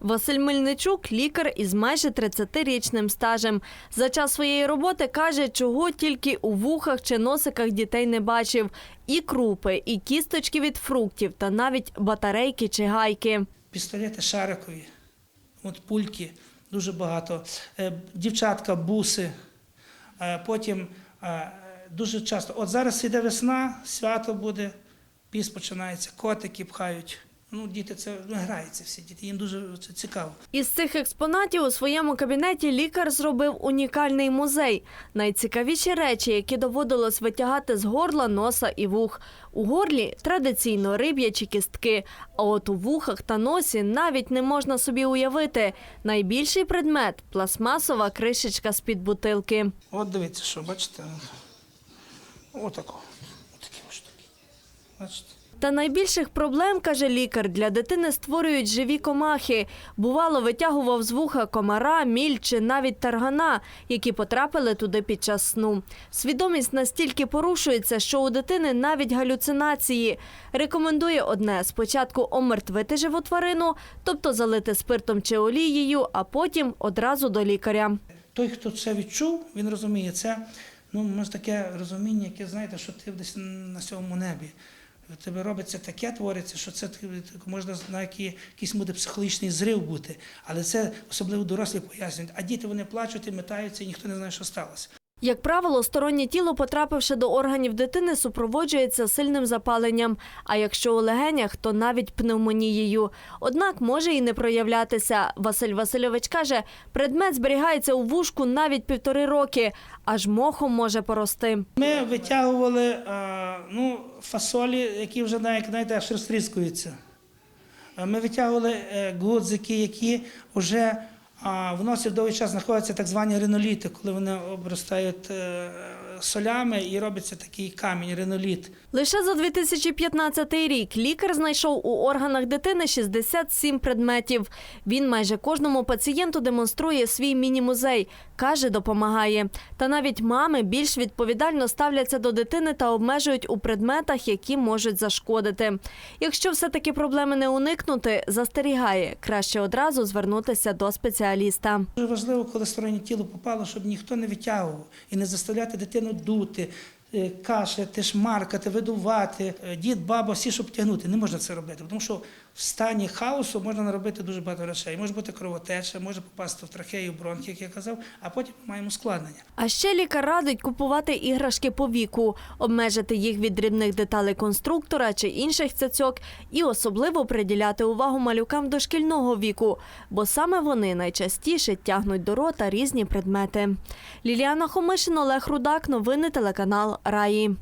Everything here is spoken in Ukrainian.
Василь Мельничук лікар із майже 30-річним стажем. За час своєї роботи каже, чого тільки у вухах чи носиках дітей не бачив: і крупи, і кісточки від фруктів, та навіть батарейки чи гайки. пістолети шарикові, от пульки, дуже багато. Е, Дівчатка, буси. Е, Потім е, дуже часто. От зараз іде весна, свято буде, піс починається, котики пхають. Ну, діти це граються всі діти, їм дуже це цікаво. Із цих експонатів у своєму кабінеті лікар зробив унікальний музей. Найцікавіші речі, які доводилось витягати з горла, носа і вух. У горлі традиційно риб'ячі кістки, а от у вухах та носі навіть не можна собі уявити. Найбільший предмет пластмасова кришечка з-під бутилки. От дивіться, що бачите. Отако. Бачите? Та найбільших проблем, каже лікар, для дитини створюють живі комахи. Бувало, витягував з вуха комара, міль чи навіть таргана, які потрапили туди під час сну. Свідомість настільки порушується, що у дитини навіть галюцинації. Рекомендує одне: спочатку омертвити живу тварину, тобто залити спиртом чи олією, а потім одразу до лікаря. Той, хто це відчув, він розуміє це. Ну, може таке розуміння, яке знаєте, що ти десь на сьомому небі. Тебе робиться таке, твориться, що це можна на якийсь буде психологічний зрив бути. Але це особливо дорослі пояснюють. А діти вони плачуть і метаються, і ніхто не знає, що сталося. Як правило, стороннє тіло, потрапивши до органів дитини, супроводжується сильним запаленням. А якщо у легенях, то навіть пневмонією. Однак може і не проявлятися. Василь Васильович каже, предмет зберігається у вушку навіть півтори роки, аж мохом може порости. Ми витягували е, ну, фасолі, які вже навіть, аж розтріскуються. Е, Ми витягували е, гудзики, які вже а, в носі довгий час знаходяться так звані риноліти, коли вони обростають е, солями і робиться такий камінь, риноліт. Лише за 2015 рік лікар знайшов у органах дитини 67 предметів. Він майже кожному пацієнту демонструє свій міні-музей. Каже, допомагає. Та навіть мами більш відповідально ставляться до дитини та обмежують у предметах, які можуть зашкодити. Якщо все-таки проблеми не уникнути, застерігає. Краще одразу звернутися до спеціаліста. Дуже важливо, коли стороннє тіло попало, щоб ніхто не витягував і не заставляти дитину дути, е, кашляти, шмаркати, видувати. Е, Дід, баба, всі, щоб тягнути. Не можна це робити, тому що в стані хаосу можна наробити дуже багато речей. Може бути кровотеча, може попасти в трахею, бронхи, як я казав, а потім маємо складнення. А ще лікар радить купувати іграшки по віку, обмежити їх від дрібних деталей конструктора чи інших цяцьок і особливо приділяти увагу малюкам дошкільного віку, бо саме вони найчастіше тягнуть до рота різні предмети. Ліліана Хомишин, Олег Рудак, новини телеканал Раї.